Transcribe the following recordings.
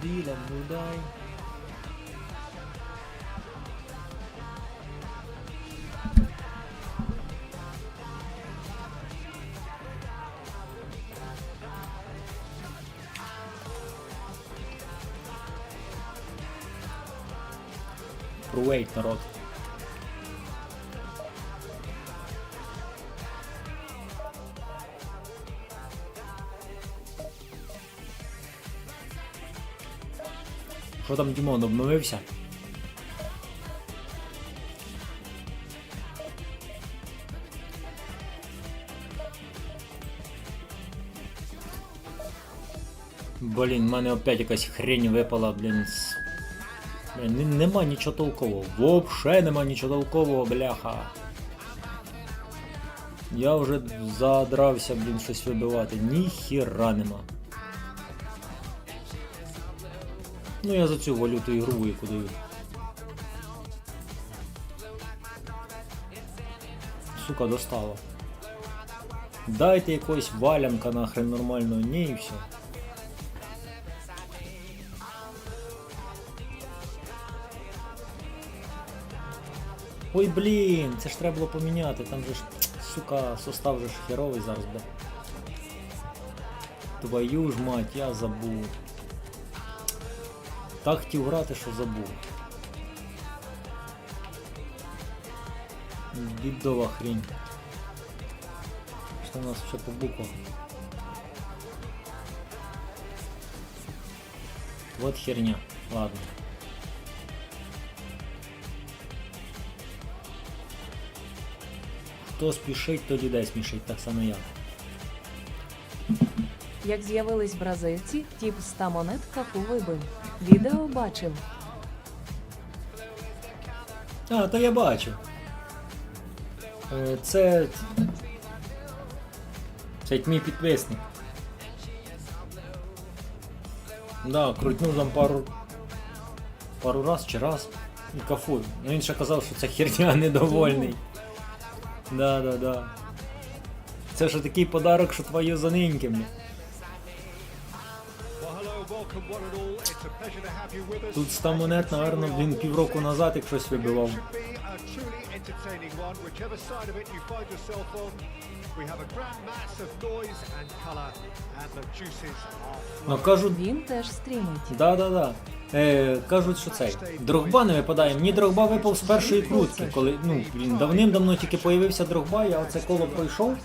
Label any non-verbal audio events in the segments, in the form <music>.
Будила, будай. Провейт, народ. Що там Дімон обновився? Блін, в мене опять якась хрень випала, блін. Блін, нема нічого толкового. Вообще нема нічого толкового, бляха. Я вже задрався, блін, щось вибивати. Ніхіра нема. Ну я за цю валюту ігру яку даю. Сука, достала. Дайте якогось валянка нахрен нормального, ні і все. Ой, блін, це ж треба було поміняти, там же ж, сука, состав же ж херовий зараз, бля. Твою ж мать, я забув. Так хотів грати, що забув. Бідова хрінь. Що у нас ще по буквам? Вот херня. Ладно. Хто спішить, то людей смішить, так само я. Як з'явились бразильці, тіп 100 монет кафу вибив. Відео бачив. А, то я бачу. Е, Це. Це мій підписник. Да, крутнув там пару. Пару раз чи раз. І кафуй. Ну він ще казав, що це херня <laughs> недовольний. Да, да, да. Це ж такий подарок, що твою заниньким. Тут 100 монет, напевно, він півроку назад, як щось вибивав. Ну кажуть, Він теж стрімить. Да, да, да. Е, кажуть, що цей. Дрогба не випадає. Мені дрогба випав з першої крутки, коли ну, блін, давним-давно тільки появився дрогба, я оце коло пройшов.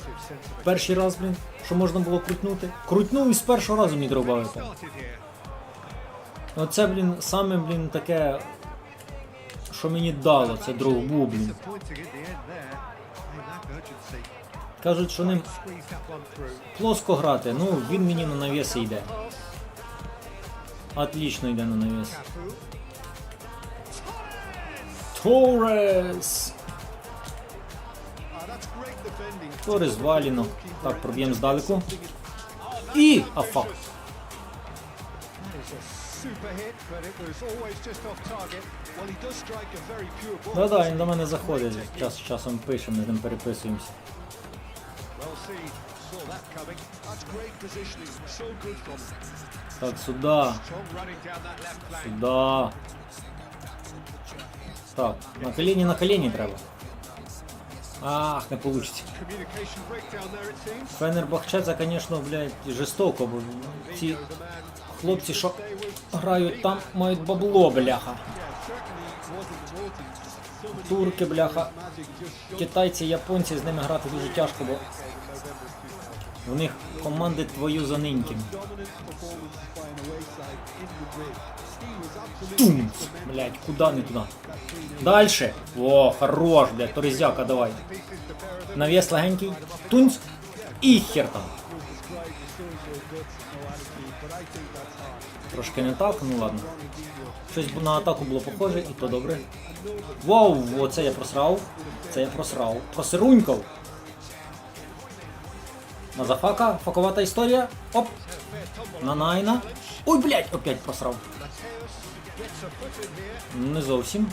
Перший раз, блін, що можна було крутнути. Крутнув і з першого разу мені дрогба випав. Оце, блін, саме, блін, таке, що мені дало, це дрогбу, блін. Кажуть, що ним плоско грати, ну він мені на навіси йде. Отлично йде на навіс. Торес! Торес валіно. Так, проб'ємо здалеку. І! А фак. Да-да, він до мене заходить. Час часом пише, ми з ним переписуємося. Так, сюда. Сюда. Так, на коліні на коліні треба. Ах, не получится. Фенербахче це, звісно, блядь, жорстоко, бо ці хлопці, що грають там, мають бабло, бляха. Турки, бляха. Китайці, японці з ними грати дуже тяжко, бо в них команди твою за ниньким. Тум! Блять, куда не туда? Дальше. О, хорош, блядь, Торезяка, давай. Навес легенький. Тунц. І хер там. Трошки не так, ну ладно. Щось на атаку було похоже, і то добре. Вау, оце я просрав. Це я просрав. Просирунькав. Мазафака, факовата історія. Оп. На найна. Ой, блядь, опять просрав. Не зовсім.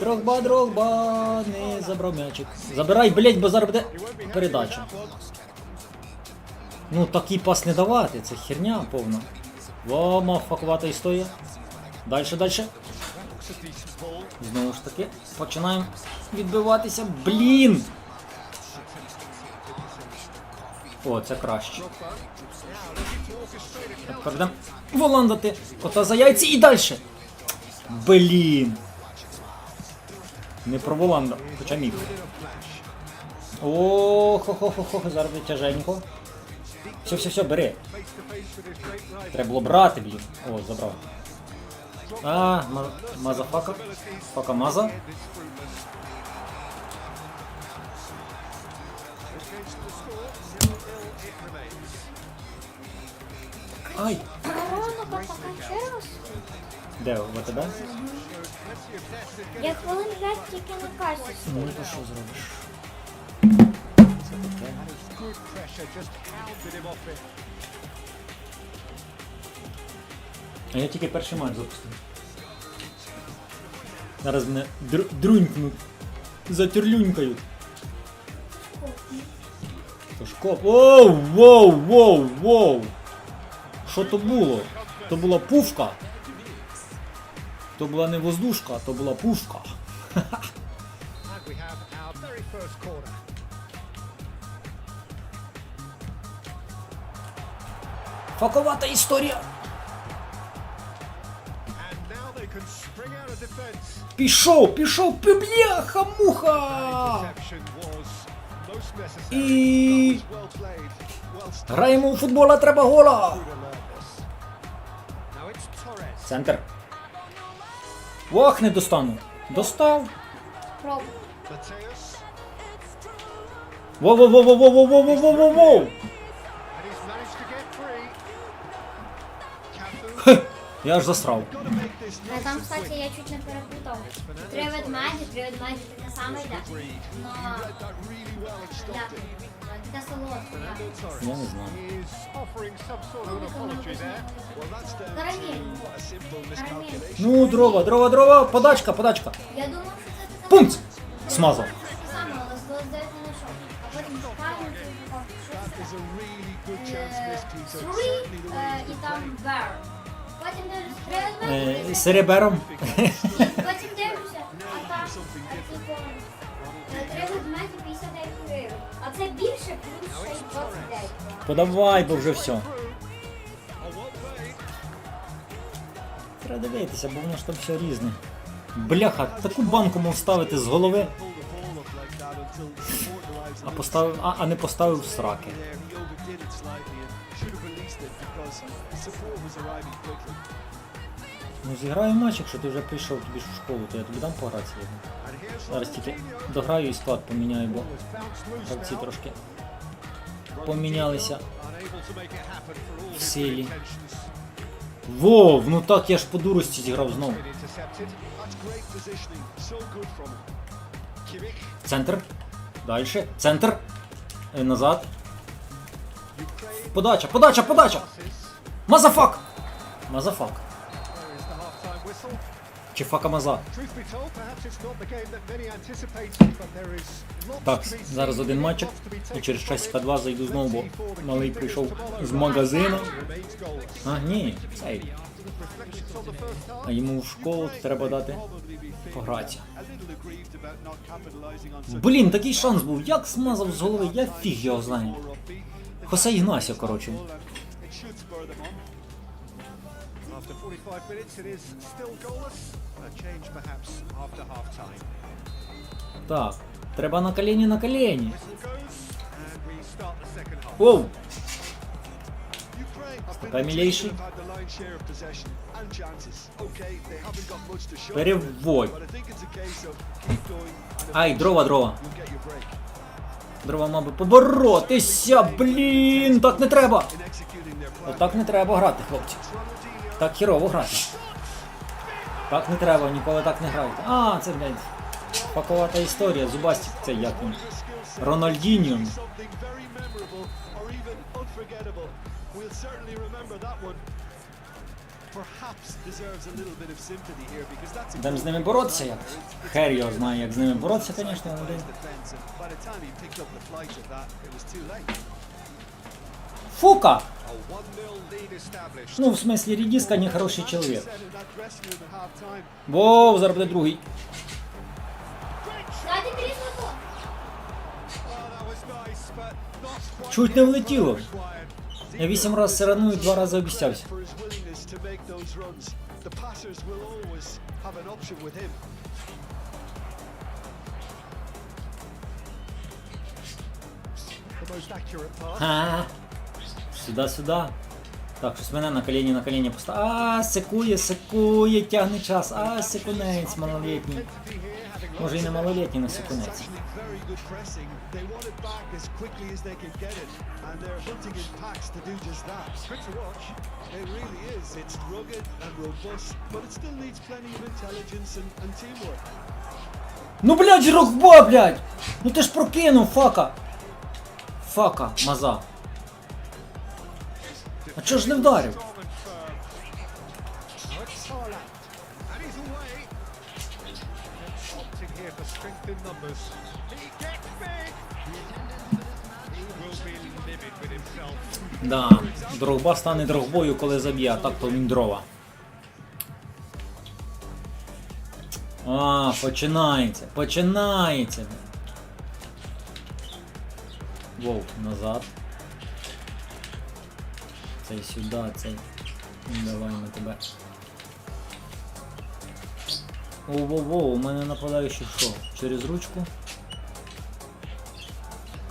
Дрогба, дрогба, не забрав м'ячик. Забирай, блядь, бо зараз буде передача. Ну такий пас не давати, це херня повна. Вома, факувата історія. Дальше, дальше. Знову ж таки, починаємо відбиватися. Блін! О, це краще. Так, Перейдемо воландати кота за яйці і далі. Блін. Не про Воланда, хоча міг. О, хо хо хо хо зараз тяженько. Все, все, все, бери. Треба було брати, блін. О, забрав. А, ма- мазафака. Фака маза. Ай! Де в тебе? Я хвилин 5 тільки на касі. Ну то що зробиш? Це таке. А я тільки перший матч запустив. Зараз мене др- друнькнуть. Затюрлюнькають. То ж коп. Воу, воу, воу, воу. Що то було? То була пушка. То була не воздушка, то була пушка. <laughs> And we have our very first corner. Of defence. Пішов, пішов, бляха, муха. І граємо у футбола, треба гола. Центр. Ох, не достану. Достав. Пробуй. Я аж засрав. А там, кстати, я чуть не перепутав. Три ведмеді, три ведмеді, така сама йде. Но... Я... Не знаю. Ну, Карамель. Карамель. Ну, дрова, дрова, дрова, подачка, подачка. Я думав, що це така... Пункт! Смазав. Three, uh, і там bear. Потім. Е, Серебером. Потім дивлюся, а там, а е, три ведмеді 59 гривень. А це більше плюс ще й 29. Подавай, бо вже все. Треба дивитися, бо воно ж там все різне. Бляха, таку банку мав ставити з голови, а поставив, а, а не поставив сраки. Ну зіграю матч, якщо ти вже прийшов тобі ж в школу, то я тобі дам пограти сьогодні. Зараз тільки дограю і склад поміняю, бо гравці трошки помінялися в силі. Вов, ну так я ж по дурості зіграв знову. Центр. Далі. Центр. Е, назад. Подача, подача, подача! Мазафак! Мазафак. Чи факамаза? Так, зараз один матчик. І через часика два зайду знову, бо малий прийшов з магазину. А, ні, цей. А йому в школу треба дати погратися. Блін, такий шанс був. Як смазав з голови, я фіг його знаю. Хосе Ігнасіо, коротше. 45 minutes, it is still goalless. A change perhaps after half time. Так, треба на колені, на колені. Воу! Та милейший. Перевод. Ай, дрова, дрова. Дрова, мабуть, поборотися, блін, так не треба. Отак не треба грати, хлопці. Так хірово грати. Так не треба, ніколи так не грайте. А, це, блядь, паковата історія, зубастик це як він. Рональдіньо. Дам з ними боротися якось. Хер його знає, як з ними боротися, звісно, але... Фука! A 1-0 lead established. Ну, в смислі, Рідіска не хороший чоловік. Said in that dressing room at half-time. Воу, зараз буде другий. Дайте тріснути. Oh, that was nice, but not quite Чуть не влетіло. required. Я вісім разів сирану і два рази обіцявся. For his willingness to make those runs. The passers will always have an option with him. The most accurate pass. Ха. Сюда, сюда. Так, щось мене на коліні, на коліні постав. А, секує, секує, тягне час. А, секунець малолітній. Може і не малолітній, на секунець. Ну, блядь, Жирокба, блядь! Ну ти ж прокинув, фака! Фака, маза. А чого ж не вдарив? Да, Дрогба стане дрогбою, коли заб'є, а так то він дрова. А, починається, починається. Воу, назад. Цей сюди, цей. Давай на тебе. Воу-воу-воу, у мене нападаючий що? Через ручку?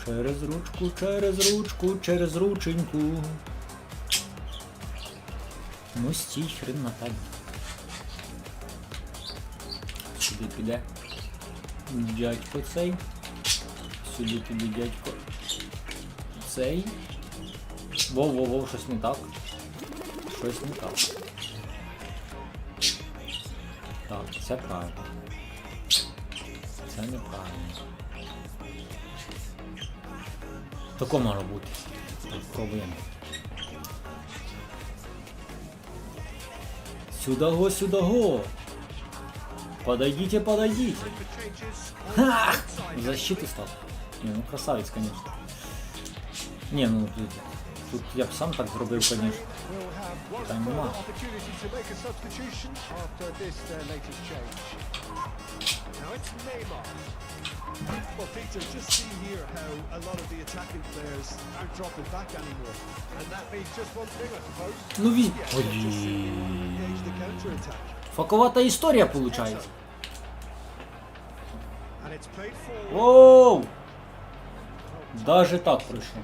Через ручку, через ручку, через рученьку. Ну стій, хрен на тебе. Сюди піде. Дядько цей. Сюди піде дядько. Цей. Воу-воу-воу, щось не так. Щось не так. Так, це правильно. Це неправильно. Тако мало бути. Пробуємо. Сюда го. Подойдите, подойдите. Ха! Защиту стал. Не, ну красавець, конечно. Не, ну тут, тут я б сам так зробив. Now it's Neymar. Well, Peter, just see here how a lot of the attacking players aren't dropping back anymore. And that means just one thing, I suppose. Ну counter-attack. Факовата історія forward. Воу! Даже так пройшло.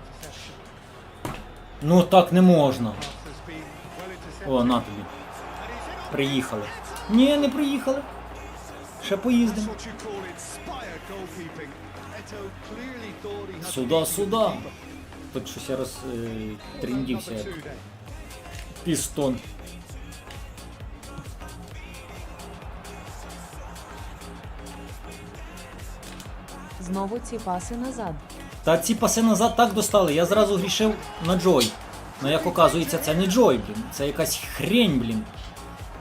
Ну так не можна. О, на тобі. Приїхали. Ні, не приїхали. Ще поїздимо. Сюда. keeper. Тут щось я роз... е, then. пістон. Знову ці паси назад. Та ці паси назад так достали, я зразу грішив на Джой. Ну як оказується, це не Джой, блін. Це якась хрень, блін.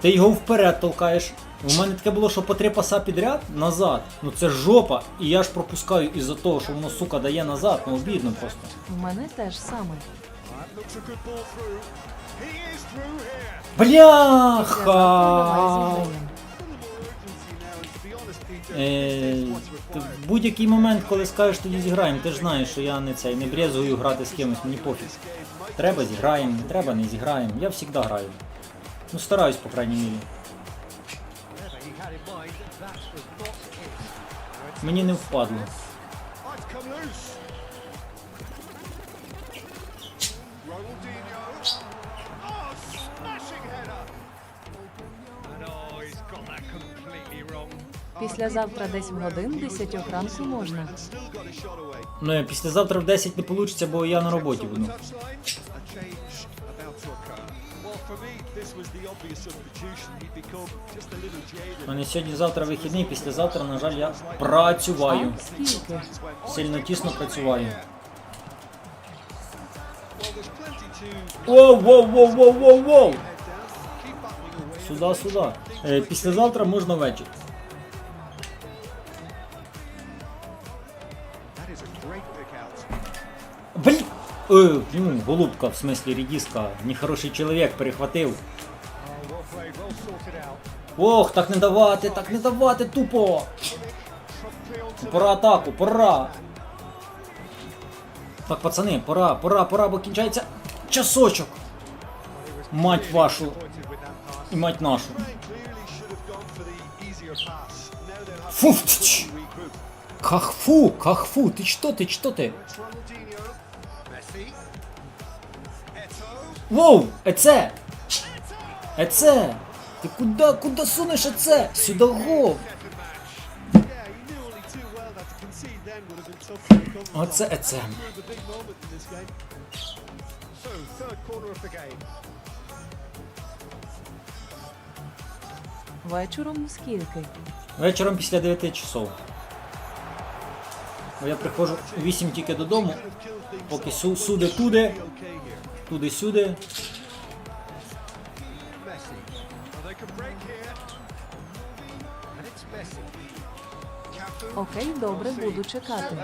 Ти його вперед толкаєш. У мене таке було, що по три паса підряд назад. Ну це жопа. І я ж пропускаю із-за того, що воно, сука, дає назад, ну обідно просто. В мене теж саме. That Е, будь-який момент, коли скажеш, тоді зіграємо, ти ж знаєш, що я не цей, не брезгую грати з кимось, мені пофіг. Треба зіграємо, не треба не зіграємо. Я завжди граю. Ну стараюсь, по крайній мірі. Мені не впадло. Післязавтра десь в годин 10 ранку можна. Ну, післязавтра в 10 не вийде, бо я на роботі буду. Мене сьогодні-завтра вихідний, післязавтра, на жаль, я працюваю. Сильно тісно працюваю. Воу, воу, воу, воу, воу, воу! Сюди, сюди. Е, післязавтра можна ввечері. Е, ну, голубка, в смислі рідіска, нехороший sorted out. Ох, так не давати, так не давати, тупо! Пора атаку, пора! Так, пацани, пора, пора, пора, бо кінчається часочок. Мать вашу і мать нашу. Clearly should have gone for the easier pass. Now they'll have Фу, to Кахфу, кахфу, ти що ти, що ти? Воу, еце! Еце! Ти куди, куди сунеш еце? Сюди гол! Оце еце. Вечором скільки? Вечором після 9 часов. Бо я приходжу у 8 тільки додому, поки су- суди туди. Туди-сюди. Окей, добре, буду чекати.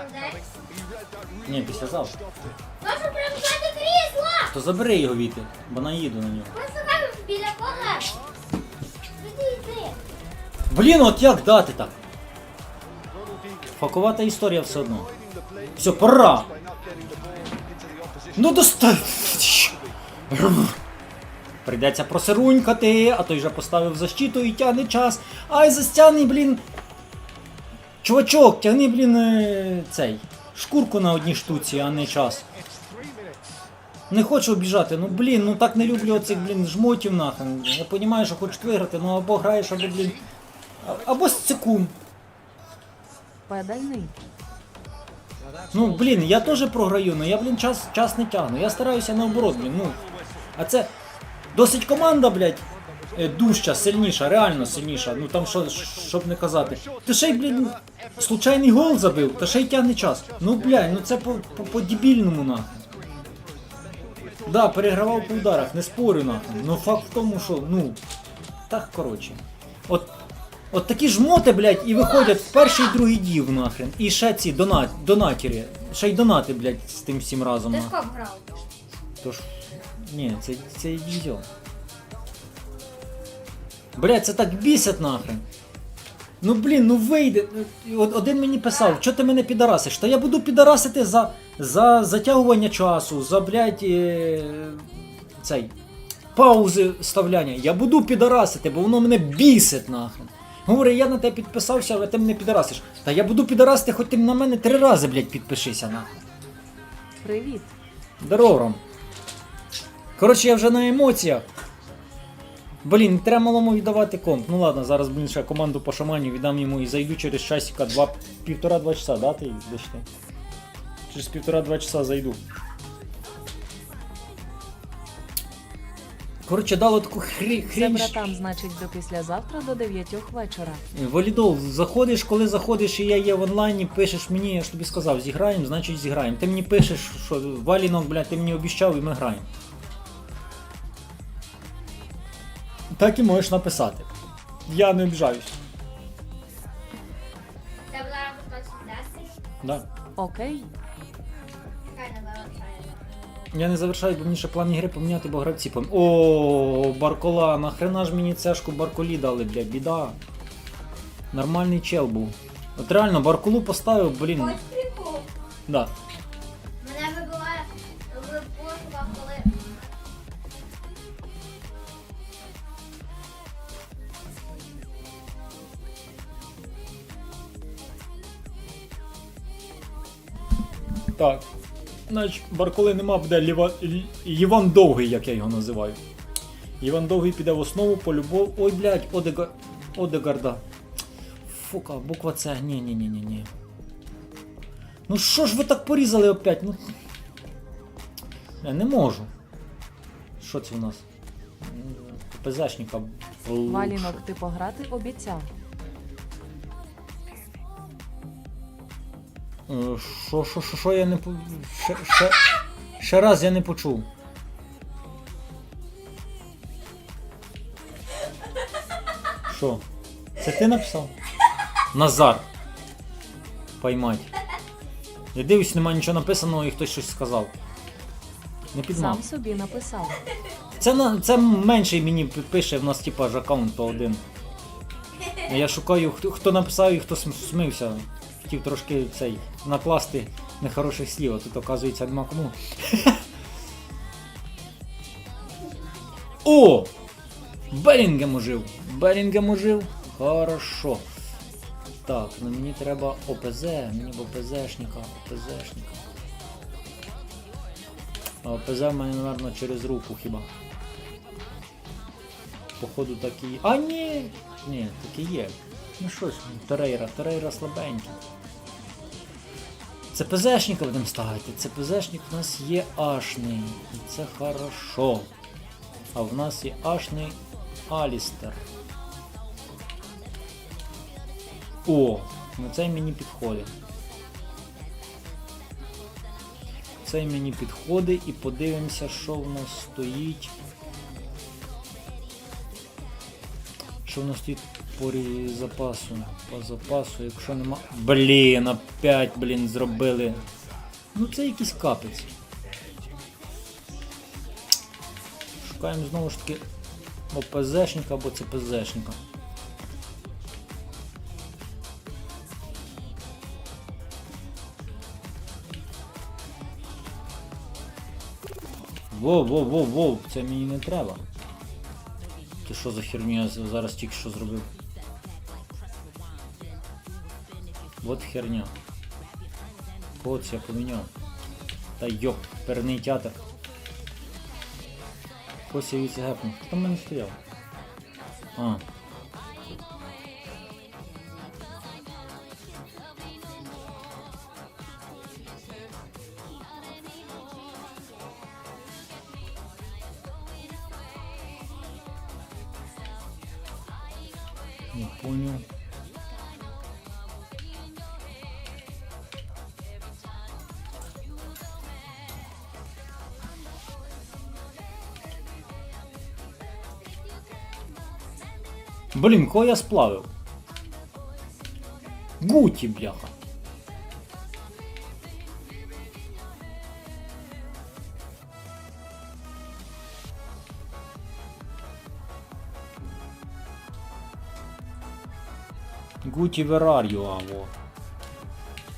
Ні, після завтра. Можу привчати крісло! То забери його віти, бо наїду на нього. Послухай біля кого? Іди. Блін, от як дати так? Факувата історія все одно. Все, пора! by not Прийдеться просирунькати, а той же поставив защиту і тягне час. Ай, застягни, блін. Чувачок, тягни, блін, е, цей. Шкурку на одній штуці, а не час. Не хочу обіжати, ну блін, ну так не люблю оцих, блін, жмотів нахрен. Я розумію, що хочуть виграти, ну або граєш, або, блін. Або з цикун. Педальний. Ну, блін, я теж програю, але я, блін, час, час не тягну. Я стараюся наоборот, блін, ну. А це досить команда, блядь, е, дужча, сильніша, реально сильніша. Ну там що, щоб не казати. Ти ще й, блін, случайний гол забив, та ще й тягне час. Ну, блядь, ну це по, по, по дебільному нахрен. Да, перегравав по ударах, не спорю нахрен. Ну факт в тому, що, ну. Так, коротше. От От такі жмоти, блядь, і виходять в перший і другий дів нахрен. І ще ці донат, донатери. Ще й донати, блядь, з тим всім разом. Ти скоп грав. Тож. Ні, це, це дізьо. Блядь, це так бісить нахрен. Ну блін, ну вийде. Один мені писав, що ти мене підарасиш? Та я буду підарасити за, за затягування часу, за, блядь, е, цей. Паузи вставляння. Я буду підарасити, бо воно мене бісить нахрен. Говорить, я на тебе підписався, а ти мене підарасиш. Та я буду підарасити, хоч ти на мене три рази, блядь, підпишися нахрен. Привіт. Здорово, Ром. Коротше, я вже на емоціях. Блін, треба малому віддавати комп. Ну ладно, зараз блін, ще команду по шаманю віддам йому і зайду через часика два, півтора-два часа, да, ти йдеш? Через півтора-два часа зайду. Коротше, дало таку хрі, Це хрінь. братам, значить, до післязавтра до 9 вечора. Валідол, заходиш, коли заходиш і я є в онлайні, пишеш мені, я ж тобі сказав, зіграємо, значить зіграємо. Ти мені пишеш, що валінок, блядь, ти мені обіщав і ми граємо. Так і можеш написати. Я не обіжаюсь. Тебе зараз вдасться. Да. Окей. Хай не залишає. Я не завершаю, бо мені ще план ігри поміняти, бо гравці пом... О, Баркола, нахрена ж мені цешку Барколі дали, блядь, біда. Нормальний чел був. От реально, Барколу поставив, блін. Ось прикол. Да. Значить, Барколи нема, буде Ліва... Іван Довгий, як я його називаю. Іван Довгий піде в основу по любов. Ой, блядь, Одега... Одегарда. Фука, буква С. Ні, ні, ні, ні, ні. Ну що ж ви так порізали опять? Ну. Я не можу. Що це у нас? ПЗшника. Валінок, ти пограти обіцяв. Що, що, що, що я не по... ще, ще, ще раз я не почув. Що? Це ти написав? Назар. Поймать. Я дивлюсь, немає нічого написаного і хтось щось сказав. Не підмав. Сам собі написав. Це, на, це менший мені пи- пише, в нас типа аккаунт то один. Я шукаю, хто, хто написав і хто см- смився. Хотів трошки цей накласти нехороших слів, а тут оказується нема кому. О! Белінгем ожив! Белінгем ожив! Хорошо. Так, ну мені треба ОПЗ, мені б ОПЗшника, ОПЗшника. А ОПЗ в мене, напевно, через руку хіба. Походу так і є. А ні! Ні, так і є. Ну що ж, Торейра, Торейра слабенький. Це ПЗшника будемо ставити. Це ПЗшник у нас є ашний. І це хорошо. А в нас є ашний Алістер. О, ну цей мені підходить. Цей мені підходить і подивимося, що в нас стоїть. Що в нас стоїть по запасу? По запасу, якщо нема. Блін, опять, блін, зробили. Ну це якийсь капець. Шукаємо знову ж таки ОПЗшника або ЦПЗшника. Воу, воу, воу, воу, це мені не треба. Ти що за херню я зараз тільки що зробив? Вот херня. От я поміняв? Та йоп, перний театр. Ось я віці гепнув. Хто в мене стояв? А. Не понял. Блін, кого я сплавив? Гуті, бляха. Гуті Вераріо, а во.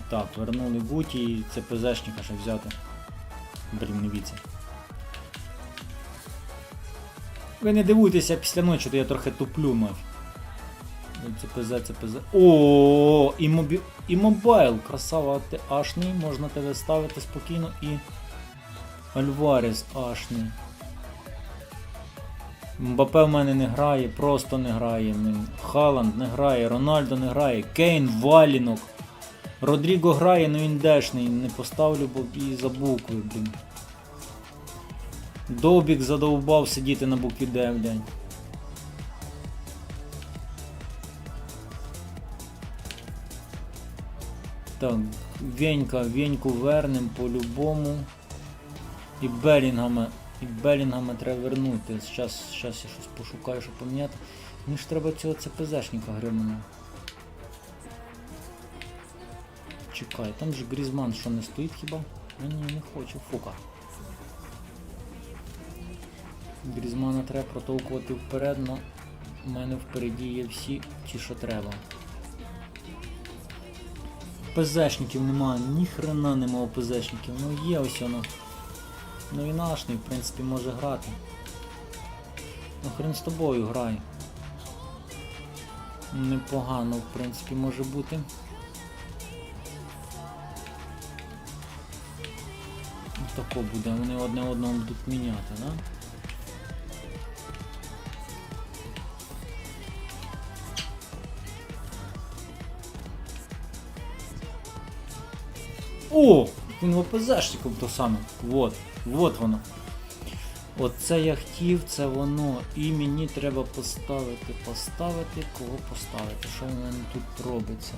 Так, вернули Гуті і це ПЗшника ще взяти. Блін, не віце. Ви не дивуйтеся після ночі, то я трохи туплю нафіг. Ну, Це ПЗ, це ПЗ. О, і, мобі... і мобайл, красава, ашний, можна тебе ставити спокійно і. Альварес ашний. Мбапе в мене не грає, просто не грає. Халанд не грає, Рональдо не грає, Кейн валінок. Родріго грає, ну він дешний, не поставлю, бо і за букви, блін. Довбік задовбав сидіти на букві Д, блядь. Так, Венька, Веньку вернем по-любому. І Белінгами. І Белінгами треба вернути. Зараз, зараз я щось пошукаю, щоб поміняти. Мені ж треба цього ЦПЗшника гриманого. Чекай, там же Грізман що не стоїть хіба? Ні, ні, не хочу. Фука. Грізмана треба протовкувати вперед, но в мене впереді є всі ті, що треба. ПЗшників немає, ні хрена нема ПЗшників. Ну є ось воно. Ну і нашний, в принципі, може грати. Ну хрен з тобою грай. Непогано, в принципі, може бути. Тако буде, вони одне одного будуть міняти, да? О! Він в ОПЗшником то саме. Вот, вот воно. Оце я хотів, це воно. І мені треба поставити, поставити, кого поставити. Що в мене тут робиться?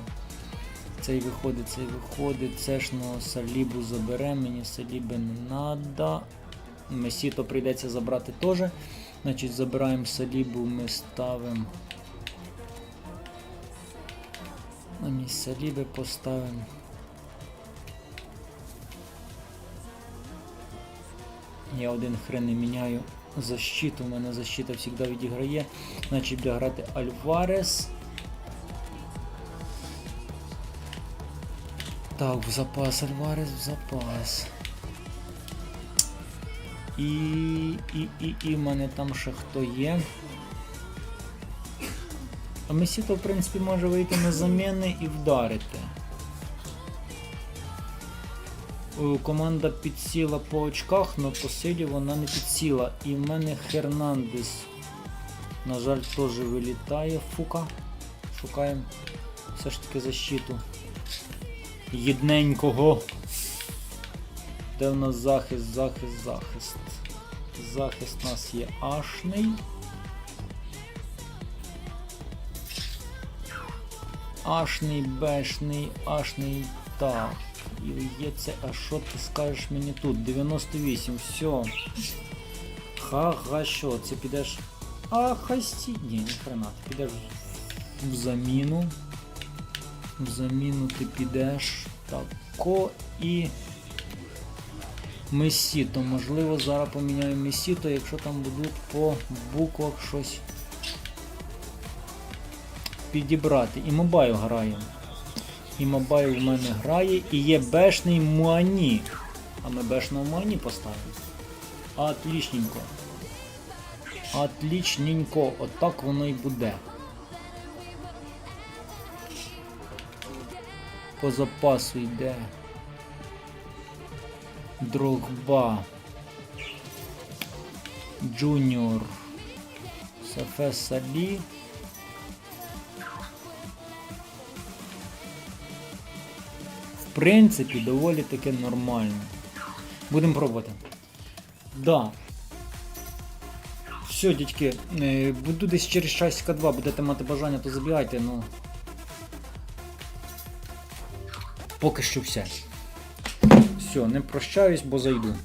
Цей виходить, цей виходить. Цешного салібу забере, мені саліби не треба. Месіто прийдеться забрати теж. Значить, забираємо салібу, ми ставимо. На місце саліби поставимо. Я один хрен не міняю защиту. У мене защита завжди відіграє. Значить буде грати Альварес. Так, в запас Альварес, в запас. І, і, і, і в мене там ще хто є. А Месіто, в принципі, може вийти на заміни і вдарити. Команда підсіла по очках, але по силі вона не підсіла. І в мене Хернандес. На жаль, теж вилітає. Фука. Шукаємо все ж таки защиту. Єдненького. Де в нас захист, захист, захист. Захист у нас є ашний. Ашний, бешний, ашний. Так. І це, а що ти скажеш мені тут? 98, все. Ха-ха-що, це підеш. А, хасті. Ні, ні хрена, ти підеш в заміну. В заміну ти підеш. Тако і. Месіто. Можливо, зараз поміняю Месіто, якщо там будуть по буквах щось підібрати. І мобайл грає. І мобайл в мене грає. І є бешний Муані. А ми бешного Муані поставимо. Отлічненько. Отлічненько. Отак воно і буде. По запасу йде. Дрогба. Джуніор. Сафе Салі. Принципі, доволі таки нормально. Будемо пробувати. Да. Все, дядьки, е, буду десь через часика 2, будете мати бажання, то забігайте, ну. Поки що все. Все, не прощаюсь, бо зайду.